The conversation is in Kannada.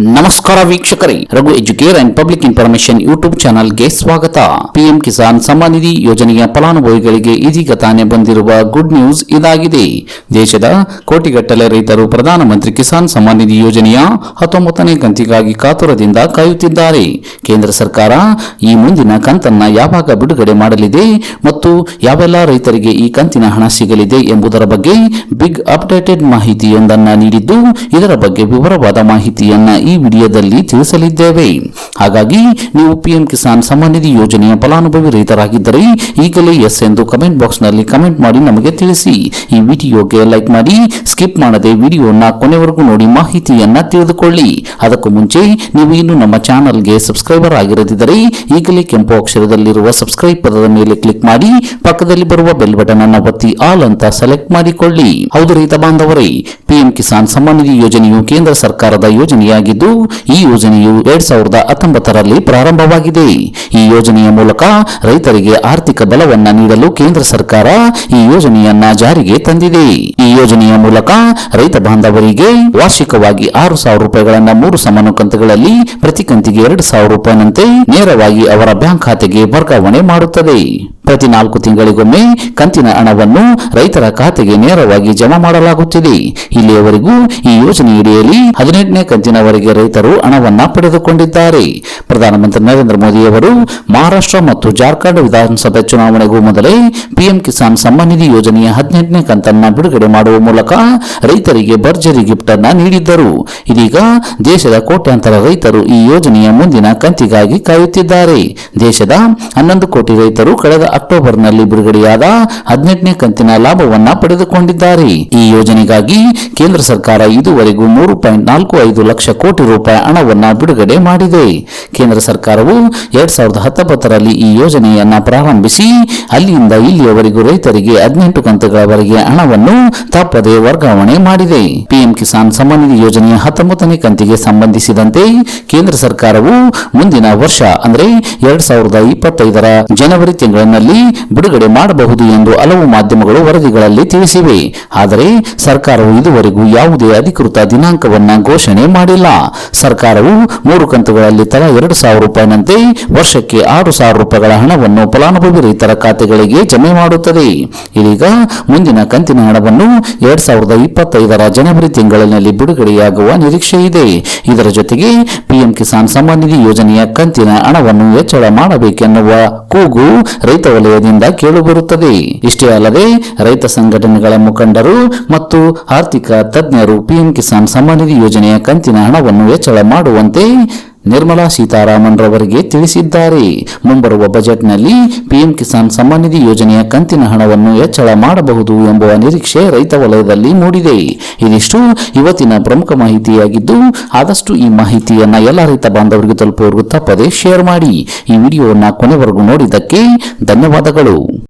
ನಮಸ್ಕಾರ ವೀಕ್ಷಕರೇ, Raghu educare and public information YouTube ಚಾನಲ್ಗೆ ಸ್ವಾಗತ. ಪಿಎಂ ಕಿಸಾನ್ ಸಮ್ಮಾನ್ ನಿಧಿ ಯೋಜನೆಯ ಫಲಾನುಭವಿಗಳಿಗೆ ಇದೀಗ ತಾನೇ ಬಂದಿರುವ ಗುಡ್ ನ್ಯೂಸ್ ಇದಾಗಿದೆ. ದೇಶದ ಕೋಟಿಗಟ್ಟಲೆ ರೈತರು ಪ್ರಧಾನಮಂತ್ರಿ ಕಿಸಾನ್ ಸಮ್ಮಾನ್ ನಿಧಿ ಯೋಜನೆಯ ಹತ್ತೊಂಬತ್ತನೇ ಕಂತಿಗಾಗಿ ಕಾತುರದಿಂದ ಕಾಯುತ್ತಿದ್ದಾರೆ. ಕೇಂದ್ರ ಸರ್ಕಾರ ಈ ಮುಂದಿನ ಕಂತನ್ನ ಯಾವಾಗ ಬಿಡುಗಡೆ ಮಾಡಲಿದೆ ಮತ್ತು ಯಾವೆಲ್ಲ ರೈತರಿಗೆ ಈ ಕಂತಿನ ಹಣ ಸಿಗಲಿದೆ ಎಂಬುದರ ಬಗ್ಗೆ ಬಿಗ್ ಅಪ್ಡೇಟೆಡ್ ಮಾಹಿತಿಯೊಂದನ್ನು ನೀಡಿದ್ದು, ಇದರ ಬಗ್ಗೆ ವಿವರವಾದ ಮಾಹಿತಿಯನ್ನ ಈ ವಿಡಿಯೋದಲ್ಲಿ ತಿಳಿಸಲಿದ್ದೇವೆ. ಹಾಗಾಗಿ ನೀವು ಪಿಎಂ ಕಿಸಾನ್ ಸಮ್ಮಾನ್ ನಿಧಿ ಯೋಜನೆಯ ಫಲಾನುಭವಿ ರೈತರಾಗಿದ್ದರೆ ಈಗಲೇ ಎಸ್ ಎಂದು ಕಮೆಂಟ್ ಬಾಕ್ಸ್ನಲ್ಲಿ ಕಮೆಂಟ್ ಮಾಡಿ ನಮಗೆ ತಿಳಿಸಿ. ಈ ವಿಡಿಯೋಗೆ ಲೈಕ್ ಮಾಡಿ, ಸ್ಕಿಪ್ ಮಾಡದೆ ವಿಡಿಯೋನ ಕೊನೆವರೆಗೂ ನೋಡಿ ಮಾಹಿತಿಯನ್ನ ತಿಳಿದುಕೊಳ್ಳಿ. ಅದಕ್ಕೂ ಮುಂಚೆ ನೀವು ಇನ್ನು ನಮ್ಮ ಚಾನಲ್ಗೆ ಸಬ್ಸ್ಕ್ರೈಬರ್ ಆಗಿರದಿದ್ದರೆ ಈಗಲೇ ಕೆಂಪು ಅಕ್ಷರದಲ್ಲಿರುವ ಸಬ್ಸ್ಕ್ರೈಬ್ ಪದದ ಮೇಲೆ ಕ್ಲಿಕ್ ಮಾಡಿ, ಪಕ್ಕದಲ್ಲಿ ಬರುವ ಬೆಲ್ ಬಟನ್ ಅನ್ನು ಒತ್ತಿ ಆಲ್ ಅಂತ ಸೆಲೆಕ್ಟ್ ಮಾಡಿಕೊಳ್ಳಿ. ಹೌದು ರೈತ ಬಾಂಧವರೇ, ಪಿಎಂ ಕಿಸಾನ್ ಸಮ್ಮಾನ್ ನಿಧಿ ಯೋಜನೆಯು ಕೇಂದ್ರ ಸರ್ಕಾರದ ಯೋಜನೆಯಾಗಿದ್ದು ಈ ಯೋಜನೆಯು ಎರಡ್ ಸಾವಿರದ ಹತ್ತೊಂಬತ್ತರಲ್ಲಿ ಪ್ರಾರಂಭವಾಗಿದೆ. ಈ ಯೋಜನೆಯ ಮೂಲಕ ರೈತರಿಗೆ ಆರ್ಥಿಕ ಬಲವನ್ನ ನೀಡಲು ಕೇಂದ್ರ ಸರ್ಕಾರ ಈ ಯೋಜನೆಯನ್ನ ಜಾರಿಗೆ ತಂದಿದೆ. ಈ ಯೋಜನೆಯ ಮೂಲಕ ರೈತ ಬಾಂಧವರಿಗೆ ವಾರ್ಷಿಕವಾಗಿ ಆರು ಸಾವಿರ ರೂಪಾಯಿಗಳನ್ನ ಮೂರು ಸಮಾನು ಕಂತುಗಳಲ್ಲಿ ಪ್ರತಿ ಕಂತಿಗೆ ಎರಡು ಸಾವಿರ ರೂಪಾಯಿನಂತೆ ನೇರವಾಗಿ ಅವರ ಬ್ಯಾಂಕ್ ಖಾತೆಗೆ ವರ್ಗಾವಣೆ ಮಾಡುತ್ತದೆ. ಪ್ರತಿ ನಾಲ್ಕು ತಿಂಗಳಿಗೊಮ್ಮೆ ಕಂತಿನ ಹಣವನ್ನು ರೈತರ ಖಾತೆಗೆ ನೇರವಾಗಿ ಜಮಾ ಮಾಡಲಾಗುತ್ತಿದೆ. ಇಲ್ಲಿಯವರೆಗೂ ಈ ಯೋಜನೆಯಡಿಯಲ್ಲಿ ಹದಿನೆಂಟನೇ ಕಂತಿನವರೆಗೆ ರೈತರು ಹಣವನ್ನ ಪಡೆದುಕೊಂಡಿದ್ದಾರೆ. ಪ್ರಧಾನಮಂತ್ರಿ ನರೇಂದ್ರ ಮೋದಿಯವರು ಮಹಾರಾಷ್ಟ್ರ ಮತ್ತು ಜಾರ್ಖಂಡ್ ವಿಧಾನಸಭೆ ಚುನಾವಣೆಗೂ ಮೊದಲೇ ಪಿಎಂ ಕಿಸಾನ್ ಸಮ್ಮಾನ್ ನಿಧಿ ಯೋಜನೆಯ ಹದಿನೆಂಟನೇ ಕಂತನ್ನ ಬಿಡುಗಡೆ ಮಾಡುವ ಮೂಲಕ ರೈತರಿಗೆ ಭರ್ಜರಿ ಗಿಫ್ಟ್ ಅನ್ನ ನೀಡಿದ್ದರು. ಇದೀಗ ದೇಶದ ಕೋಟ್ಯಾಂತರ ರೈತರು ಈ ಯೋಜನೆಯ ಮುಂದಿನ ಕಂತಿಗಾಗಿ ಕಾಯುತ್ತಿದ್ದಾರೆ. ದೇಶದ ಹನ್ನೊಂದು ಕೋಟಿ ರೈತರು ಕಳೆದ ಅಕ್ಟೋಬರ್ನಲ್ಲಿ ಬಿಡುಗಡೆಯಾದ ಹದಿನೆಂಟನೇ ಕಂತಿನ ಲಾಭವನ್ನ ಪಡೆದುಕೊಂಡಿದ್ದಾರೆ. ಈ ಯೋಜನೆಗಾಗಿ ಕೇಂದ್ರ ಸರ್ಕಾರ ಇದುವರೆಗೂ ಮೂರು ಪಾಯಿಂಟ್ ನಾಲ್ಕು ಐದು ಲಕ್ಷ ಕೋಟಿ ರೂಪಾಯಿ ಹಣವನ್ನು ಬಿಡುಗಡೆ ಮಾಡಿದೆ. ಕೇಂದ್ರ ಸರ್ಕಾರವು ಎರಡ್ ಸಾವಿರದ ಹತ್ತೊಂಬತ್ತರಲ್ಲಿ ಈ ಯೋಜನೆಯನ್ನು ಪ್ರಾರಂಭಿಸಿ, ಅಲ್ಲಿಂದ ಇಲ್ಲಿಯವರೆಗೂ ರೈತರಿಗೆ ಹದಿನೆಂಟು ಕಂತುಗಳವರೆಗೆ ಹಣವನ್ನು ತಪ್ಪದೆ ವರ್ಗಾವಣೆ ಮಾಡಿದೆ. ಪಿಎಂ ಕಿಸಾನ್ ಸಮ್ಮಾನ್ ನಿಧಿ ಯೋಜನೆಯ ಹತ್ತೊಂಬತ್ತನೇ ಕಂತಿಗೆ ಸಂಬಂಧಿಸಿದಂತೆ ಕೇಂದ್ರ ಸರ್ಕಾರವು ಮುಂದಿನ ವರ್ಷ, ಅಂದರೆ ಎರಡ್ ಸಾವಿರದ ಇಪ್ಪತ್ತೈದರ ಜನವರಿ ತಿಂಗಳಿನಲ್ಲಿ ಬಿಡುಗಡೆ ಮಾಡಬಹುದು ಎಂದು ಹಲವು ಮಾಧ್ಯಮಗಳು ವರದಿಗಳಲ್ಲಿ ತಿಳಿಸಿವೆ. ಆದರೆ ಸರ್ಕಾರವು ಇದುವರೆಗೂ ಯಾವುದೇ ಅಧಿಕೃತ ದಿನಾಂಕವನ್ನು ಘೋಷಣೆ ಮಾಡಿಲ್ಲ. ಸರ್ಕಾರವು ಮೂರು ಕಂತುಗಳಲ್ಲಿ ತಲಾ ಎರಡು ಸಾವಿರ ರೂಪಾಯಿನಂತೆ ವರ್ಷಕ್ಕೆ ಆರು ಸಾವಿರ ರೂಪಾಯಿಗಳ ಹಣವನ್ನು ಫಲಾನುಭವಿ ರೈತರ ಖಾತೆಗಳಿಗೆ ಜಮೆ ಮಾಡುತ್ತದೆ. ಇದೀಗ ಮುಂದಿನ ಕಂತಿನ ಹಣವನ್ನು ಎರಡ್ ಸಾವಿರದ ಇಪ್ಪತ್ತೈದರ ಜನವರಿ ತಿಂಗಳಿನಲ್ಲಿ ಬಿಡುಗಡೆಯಾಗುವ ನಿರೀಕ್ಷೆ ಇದೆ. ಇದರ ಜೊತೆಗೆ ಪಿಎಂ ಕಿಸಾನ್ ಸಮ್ಮಾನ್ ನಿಧಿ ಯೋಜನೆಯ ಕಂತಿನ ಹಣವನ್ನು ಹೆಚ್ಚಳ ಮಾಡಬೇಕೆನ್ನುವ ಕೂಗು ರೈತ ವಲಯದಿಂದ ಕೇಳಿಬರುತ್ತದೆ. ಇಷ್ಟೇ ಅಲ್ಲದೆ ರೈತ ಸಂಘಟನೆಗಳ ಮುಖಂಡರು ಆರ್ಥಿಕ ತಜ್ಞರು ಪಿಎಂ ಕಿಸಾನ್ ಸಮ್ಮಾನ್ ನಿಧಿ ಯೋಜನೆಯ ಕಂತಿನ ಹಣವನ್ನು ಹೆಚ್ಚಳ ಮಾಡುವಂತೆ ನಿರ್ಮಲಾ ಸೀತಾರಾಮನ್ ರವರಿಗೆ ತಿಳಿಸಿದ್ದಾರೆ. ಮುಂಬರುವ ಬಜೆಟ್ನಲ್ಲಿ ಪಿಎಂ ಕಿಸಾನ್ ಸಮ್ಮಾನ್ ನಿಧಿ ಯೋಜನೆಯ ಕಂತಿನ ಹಣವನ್ನು ಹೆಚ್ಚಳ ಮಾಡಬಹುದು ಎಂಬ ನಿರೀಕ್ಷೆ ರೈತ ವಲಯದಲ್ಲಿ ಮೂಡಿದೆ. ಇದಿಷ್ಟು ಇವತ್ತಿನ ಪ್ರಮುಖ ಮಾಹಿತಿಯಾಗಿದ್ದು, ಆದಷ್ಟು ಈ ಮಾಹಿತಿಯನ್ನು ಎಲ್ಲ ರೈತ ಬಾಂಧವರಿಗೆ ತಲುಪುವವರೆಗೂ ತಪ್ಪದೆ ಶೇರ್ ಮಾಡಿ. ಈ ವಿಡಿಯೋವನ್ನು ಕೊನೆವರೆಗೂ ನೋಡಿದ್ದಕ್ಕೆ ಧನ್ಯವಾದಗಳು.